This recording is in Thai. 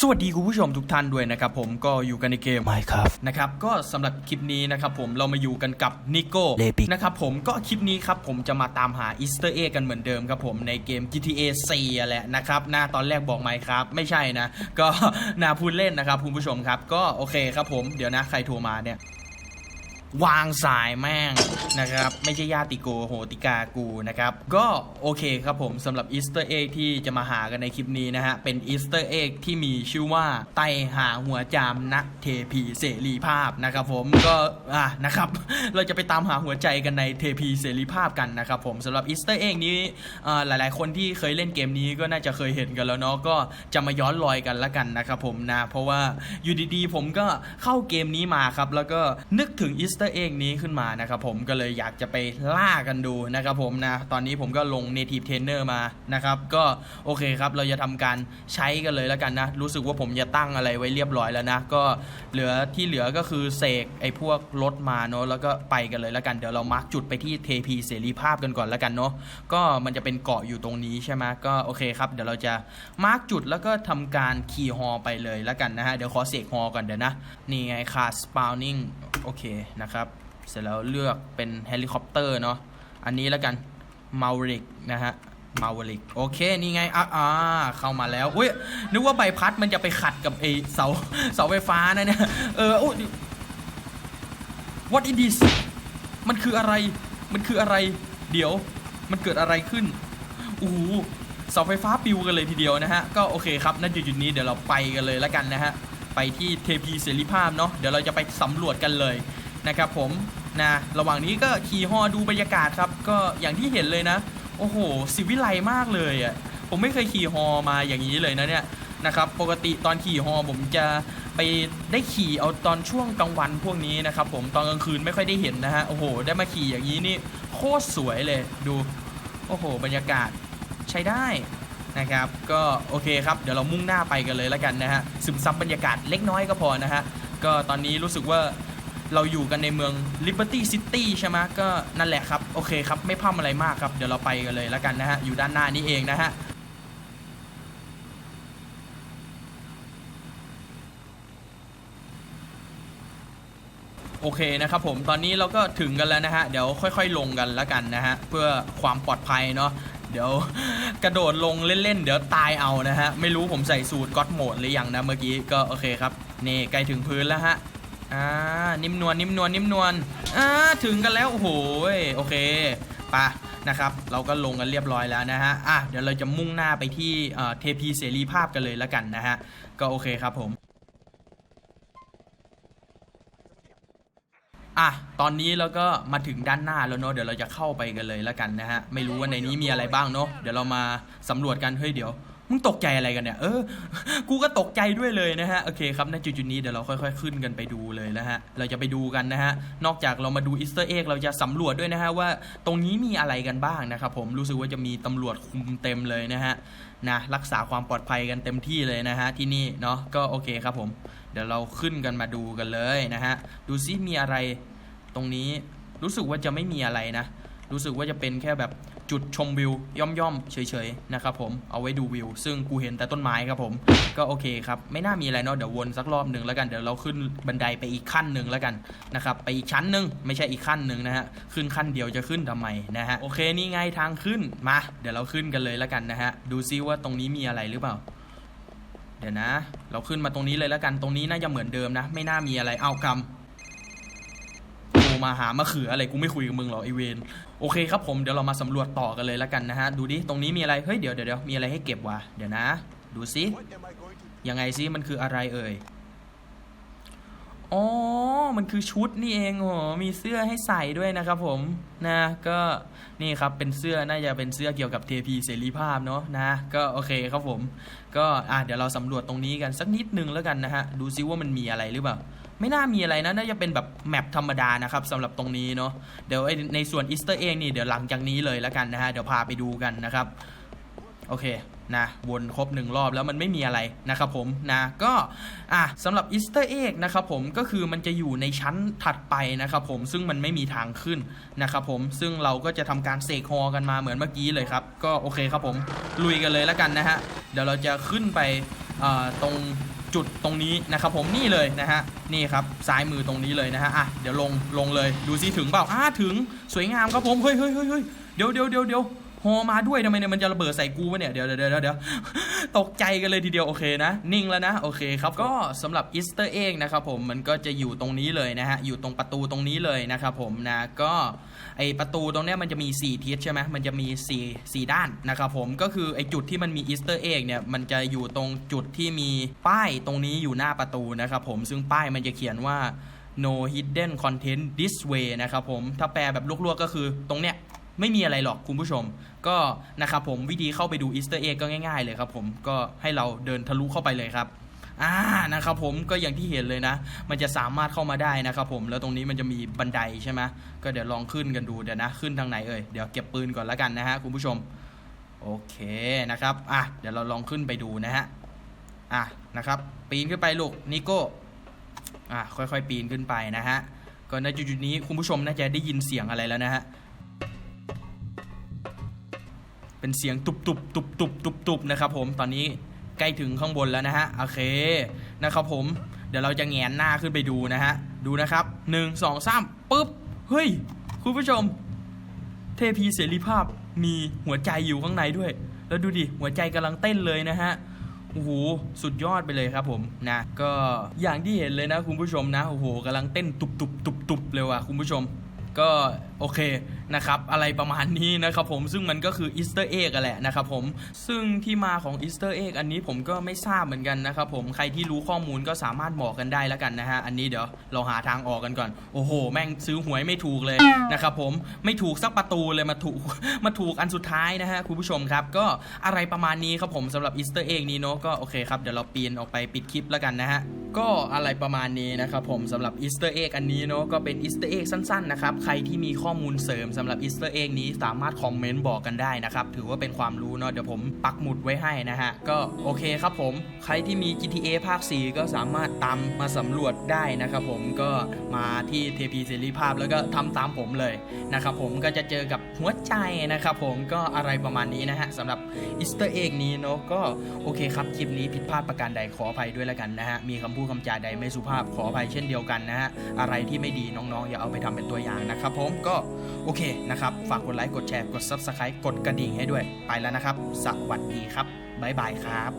สวัสดีคุณผู้ชมทุกท่านด้วยนะครับผมก็อยู่กันในเกมไม่ครับนะครับก็สำหรับคลิปนี้นะครับผมเรามาอยู่กันกับนิโก้ Lepic นะครับผมก็คลิปนี้ครับผมจะมาตามหาอีสเตอร์เอกันเหมือนเดิมครับผมในเกม GTA 4อะแหละนะครับหน้าตอนแรกบอกไหมครับไม่ใช่นะ ก็นาพูดเล่นนะครับคุณผู้ชมครับ ก็โอเคครับผมเดี๋ยวนะใครโทรมาเนี่ย วางสายแม่งนะครับ ไม่ใช่ญาติโกโหติกากูนะครับ ก็โอเคครับผมสำหรับอีสเตอร์เอ็กที่จะมาหากันในคลิปนี้นะฮะ เป็นอีสเตอร์เอ็กที่มีชื่อว่าไตหาหัวจามนักเทพีเสรีภาพนะครับผมก็อะนะครับ เราจะไปตามหาหัวใจกันในเทพีเสรีภาพกันนะครับผมสำหรับอีสเตอร์เอ็กนี้อ่าหลายๆ คนที่เคยเล่นเกมนี้ก็น่าจะเคยเห็นกันแล้วเนาะก็จะมาย้อนรอยกันละกันนะครับผมนะเพราะว่าอยู่ดีๆผมก็เข้าเกมนี้มาครับแล้วก็นึกถึงอีสเตอร์เอ็กนี้ขึ้นมานะครับผมก็เลยอยากจะไปล่ากันดูนะครับผมนะตอนนี้ผมก็ลง Native Trainer มานะครับก็โอเคครับเราจะทำการใช้กันเลยแล้วกันนะ รู้สึกว่าผมจะตั้งอะไรไว้เรียบร้อยแล้วนะ ก็เหลือที่เหลือก็คือเสกไอ้พวกรถมาเนาะแล้วก็ไปกันเลยแล้วกันเดี๋ยวเรามาร์กจุดไปที่เทพีเสรีภาพกันก่อนแล้วกันเนาะก็มันจะเป็นเกาะอยู่ตรงนี้ใช่ไหมก็โอเคครับเดี๋ยวเราจะมาร์กจุดแล้วก็ทำการขี่ฮอไปเลยแล้วกันนะฮะเดี๋ยวขอเสกฮอก่อนเดี๋ยวนะนี่ไงค่ะ spawning โอเคนะครับ เสร็จแล้วเลือกเป็นเฮลิคอปเตอร์เนาะอันนี้แล้วกันมาริกนะฮะมาริกโอเค นี่ไงอะอ่าเข้ามาแล้วอุ้ยนึกว่าใบพัดมันจะไปขัดกับไอเสาเสาไฟฟ้านะเนี่ยเออโอ้ย what is this มันคืออะไรมันคืออะไร เดี๋ยวมันเกิดอะไรขึ้นโอ้โหเสาไฟฟ้าปิวกันเลยทีเดียวนะฮะ ก็โอเคครับณจุดนี้เดี๋ยวเราไปกันเลยแล้วกันนะฮะ ไปที่เทพีเสรีภาพเนาะเดี๋ยวเราจะไปสำรวจกันเลยนะครับผมนะระหว่างนี้ก็ขี่ฮอดูบรรยากาศครับ ก็อย่างที่เห็นเลยนะ โอ้โหสิวิไลมากเลยอะผมไม่เคยขี่ฮอมาอย่างนี้เลยนะเนี่ยนะครับปกติตอนขี่ฮอผมจะไปได้ขี่เอาตอนช่วงกลางวันพวกนี้นะครับผมตอนกลางคืนไม่ค่อยได้เห็นนะฮะโอ้โห ได้มาขี่อย่างนี้นี่โคตรสวยเลยดู โอ้โห บรรยากาศใช้ได้ นะครับก็โอเคครับเดี๋ยวเรามุ่งหน้าไปกันเลยแล้วกันนะฮะซึมซับบรรยากาศเล็กน้อยก็พอนะฮะก็ตอนนี้รู้สึกว่าเราอยู่กันในเมือง Liberty City ใช่ไหมก็นั่นแหละครับ โอเคครับ ไม่พร่ำอะไรมากครับ เดี๋ยวเราไปกันเลยแล้วกันนะฮะ อยู่ด้านหน้านี้เองนะฮะโอเคนะครับผมตอนนี้เราก็ถึงกันแล้วนะฮะ เดี๋ยวค่อย ๆ ลงกันแล้วกันนะฮะ เพื่อความปลอดภัยเนาะ เดี๋ยวกระโดดลงเล่นๆ เดี๋ยวตายเอานะฮะ ไม่รู้ผมใส่สูตรก็อดโหมดหรือยังนะเมื่อกี้ก็โอเคครับ นี่ใกล้ถึงพื้นแล้วฮะอ่านิ่มนวลนิ่มนวลนิ่มนวลอ่าถึงกันแล้วโอ้โหโอเคปะนะครับเราก็ลงกันเรียบร้อยแล้วนะฮะอะเดี๋ยวเราจะมุ่งหน้าไปที่เอ่อเทพีเสรีภาพกันเลยแล้วกันนะฮะก็โอเคครับผม อะ ตอนนี้เราก็มาถึงด้านหน้าแล้วเนาะ เดี๋ยวเราจะเข้าไปกันเลยแล้วกันนะฮะ ไม่รู้ว่าในนี้มีอะไรบ้างเนาะ เดี๋ยวเรามาสำรวจกัน เฮ้ยเดี๋ยว มึงตกใจอะไรกันเนี่ย เออ กูก็ตกใจด้วยเลยนะฮะ โอเคครับ ณ จุดๆนี้เดี๋ยวเราค่อยๆ ขึ้นกันไปดูเลยนะฮะ เราจะไปดูกันนะฮะ นอกจากเรามาดูอีสเตอร์เอ็กเราจะสำรวจด้วยนะฮะว่าตรงนี้มีอะไรกันบ้างนะครับผม รู้สึกว่าจะมีตำรวจคุมเต็มเลยนะฮะ นะ รักษาความปลอดภัยกันเต็มที่เลยนะฮะที่นี่เนาะ ก็โอเคครับผม เดี๋ยวเราขึ้นกันมาดูกันเลยนะฮะ ดูซิมีอะไรตรงนี้ รู้สึกว่าจะไม่มีอะไรนะ รู้สึกว่าจะเป็นแค่แบบจุดชมวิวย่อมๆเฉยๆนะครับผมเอาไว้ดูวิว ซึ่งกูเห็นแต่ต้นไม้ครับผม ก็โอเคครับ ไม่น่ามีอะไรเนาะเดี๋ยววนสักรอบหนึ่งแล้วกันเดี๋ยวเราขึ้นบันไดไปอีกขั้นหนึ่งแล้วกันนะครับไปอีกชั้นหนึ่งไม่ใช่อีกขั้นหนึ่งนะฮะขึ้นขั้นเดียวจะขึ้นทำไมนะฮะโอเคนี่ไงทางขึ้นมา เดี๋ยวเราขึ้นกันเลยแล้วกันนะฮะดูซิว่าตรงนี้มีอะไรหรือเปล่าเดี๋ยวนะ เราขึ้นมาตรงนี้เลยแล้วกันตรงนี้น่าจะเหมือนเดิมนะ ไม่น่ามีอะไรเอากำโทรม มาหามะเขืออะไรกูไม่คุยกับมึงหรอกไอเวนโอเคครับผมเดี๋ยวเรามาสำรวจต่อกันเลยแล้วกันนะฮะดูดิตรงนี้มีอะไรเฮ้ยเดี๋ยวเดี๋ยวเดี๋ยวมีอะไรให้เก็บวะเดี๋ยวนะ ดูซิยังไงซิมันคืออะไรเอ่ยอ๋อ มันคือชุดนี่เองโอ้โหมีเสื้อให้ใส่ด้วยนะครับผม นะ ก็นี่ครับ เป็นเสื้อ น่าจะเป็นเสื้อเกี่ยวกับเทพีเสรีภาพเนาะนะ ก็โอเคครับผม ก็อะเดี๋ยวเราสำรวจตรงนี้กันสักนิดนึงแล้วกันนะฮะ ดูซิว่ามันมีอะไรหรือเปล่า ไม่น่ามีอะไรนะน่าจะเป็นแบบแมปธรรมดานะครับสำหรับตรงนี้เนาะเดี๋ยวในส่วนอีสเตอร์เองนี่เดี๋ยวหลังจากนี้เลยแล้วกันนะฮะเดี๋ยวพาไปดูกันนะครับโอเคนะวนครบหนึ่งรอบแล้วมันไม่มีอะไรนะครับผมนะก็อะสำหรับอีสเตอร์เอ็กนะครับผมก็คือมันจะอยู่ในชั้นถัดไปนะครับผมซึ่งมันไม่มีทางขึ้นนะครับผมซึ่งเราก็จะทำการเสกฮอกันมาเหมือนเมื่อกี้เลยครับ ก็โอเคครับผมลุยกันเลยแล้วกันนะฮะเดี๋ยวเราจะขึ้นไปตรง จุดตรงนี้นะครับผมนี่เลยนะฮะนี่ครับซ้ายมือตรงนี้เลยนะฮะอะเดี๋ยวลงลงเลยดูซิถึงเปล่าอ่าถึงสวยงามครับผมเฮ้ยเฮ้ยเฮ้ยเฮ้ยเดี๋ยวเดี๋ยวเดี๋ยวเดี๋ยว ฮอมาด้วยทำไมเนี่ยมันจะระเบิดใส่กูวะเนี่ยเดี๋ยวเดี๋ยวเดี๋ยวตกใจกันเลยทีเดียวโอเคนะ นิ่งแล้วนะโอเคครับก็สำหรับอีสเตอร์เอ็กนะครับผมมันก็จะอยู่ตรงนี้เลยนะฮะอยู่ตรงประตูตรงนี้เลยนะครับผมนะก็ไอประตูตรงเนี้ยมันจะมี4ทิศใช่ไหมมันจะมี4 4ด้านนะครับผมก็คือไอจุดที่มันมีอีสเตอร์เอ็กเนี่ยมันจะอยู่ตรงจุดที่มีป้ายตรงนี้อยู่หน้าประตูนะครับผมซึ่งป้ายมันจะเขียนว่า no hidden content this way นะครับผม ถ้าแปลแบบลวกๆก็คือตรงเนี้ย ไม่มีอะไรหรอกคุณผู้ชม ก็นะครับผมวิธีเข้าไปดูอีสเตอร์เอ็กก็ง่ายๆเลยครับผมก็ให้เราเดินทะลุเข้าไปเลยครับอ่านะครับผมก็อย่างที่เห็นเลยนะ มันจะสามารถเข้ามาได้นะครับผมแล้วตรงนี้มันจะมีบันไดใช่ไหมก็เดี๋ยวลองขึ้นกันดูเดี๋ยวนะขึ้นทางไหนเอ่ยเดี๋ยวเก็บปืนก่อนแล้วกันนะฮะคุณผู้ชมโอเคนะครับอะเดี๋ยวเราลองขึ้นไปดูนะฮะอะนะครับปีนขึ้นไปลูกนิโก้อะค่อยๆ ปีนขึ้นไปนะฮะก็ในจุดนี้คุณผู้ชมน่าจะได้ยินเสียงอะไรแล้วนะฮะ เป็นเสียงตุบตุบตุบตุบตุบตุบนะครับผมตอนนี้ใกล้ถึงข้างบนแล้วนะฮะโอเคนะครับผมเดี๋ยวเราจะแงนหน้าขึ้นไปดูนะฮะดูนะครับหนึ่งสองสามปุ๊บเฮ้ยคุณผู้ชม เทพีเสรีภาพมีหัวใจอยู่ข้างในด้วย แล้วดูดิหัวใจกำลังเต้นเลยนะฮะโอ้โหสุดยอดไปเลยครับผมนะก็อย่างที่เห็นเลยนะคุณผู้ชมนะโอ้โหกำลังเต้นตุบตุบตุบตุบเลยว่ะคุณผู้ชม ก็โอเคนะครับอะไรประมาณนี้นะครับผมซึ่งมันก็คืออีสเตอร์เอ็กแหละนะครับผมซึ่งที่มาของอีสเตอร์เอ็กอันนี้ผมก็ไม่ทราบเหมือนกันนะครับผมใครที่รู้ข้อมูลก็สามารถบอกกันได้แล้วกันนะฮะอันนี้เดี๋ยวเราหาทางออกกันก่อน โอ้โห แม่งซื้อหวยไม่ถูกเลยนะครับผมไม่ถูกสักประตูเลยมาถูกมาถูกอันสุดท้ายนะฮะคุณผู้ชมครับ ก็อะไรประมาณนี้ครับผมสำหรับอีสเตอร์เอ็กนี้เนาะก็โอเคครับเดี๋ยวเราปีนออกไปปิดคลิปแล้วกันนะฮะ ก็อะไรประมาณนี้นะครับผมสำหรับอีสเตอร์เอ็กอันนี้เนาะก็เป็นอีสเตอร์เอ็กสั้นๆนะครับใครที่มีข้อมูลเสริมสำหรับอีสเตอร์เอ็กนี้สามารถคอมเมนต์บอกกันได้นะครับถือว่าเป็นความรู้เนาะเดี๋ยวผมปักหมุดไว้ให้นะฮะก็โอเคครับผมใครที่มี GTA ภาค 4 ก็สามารถตามมาสำรวจได้นะครับผมก็มาที่เทพีเสรีภาพแล้วก็ทำตามผมเลยนะครับผมก็จะเจอกับหัวใจนะครับผมก็อะไรประมาณนี้นะฮะสำหรับอีสเตอร์เอ็กนี้เนาะก็โอเคครับคลิปนี้ผิดพลาดประการใดขออภัยด้วยแล้วกันนะฮะมีคำพูดู้คำจาใดไม่สุภาพขออภัยเช่นเดียวกันนะฮะอะไรที่ไม่ดีน้องๆ อย่าเอาไปทำเป็นตัวอย่างนะครับผมก็โอเคนะครับฝากกดไลค์กดแชร์กด Subscribe กดกระดิ่งให้ด้วยไปแล้วนะครับ สวัสดีครับบ๊ายบายครับ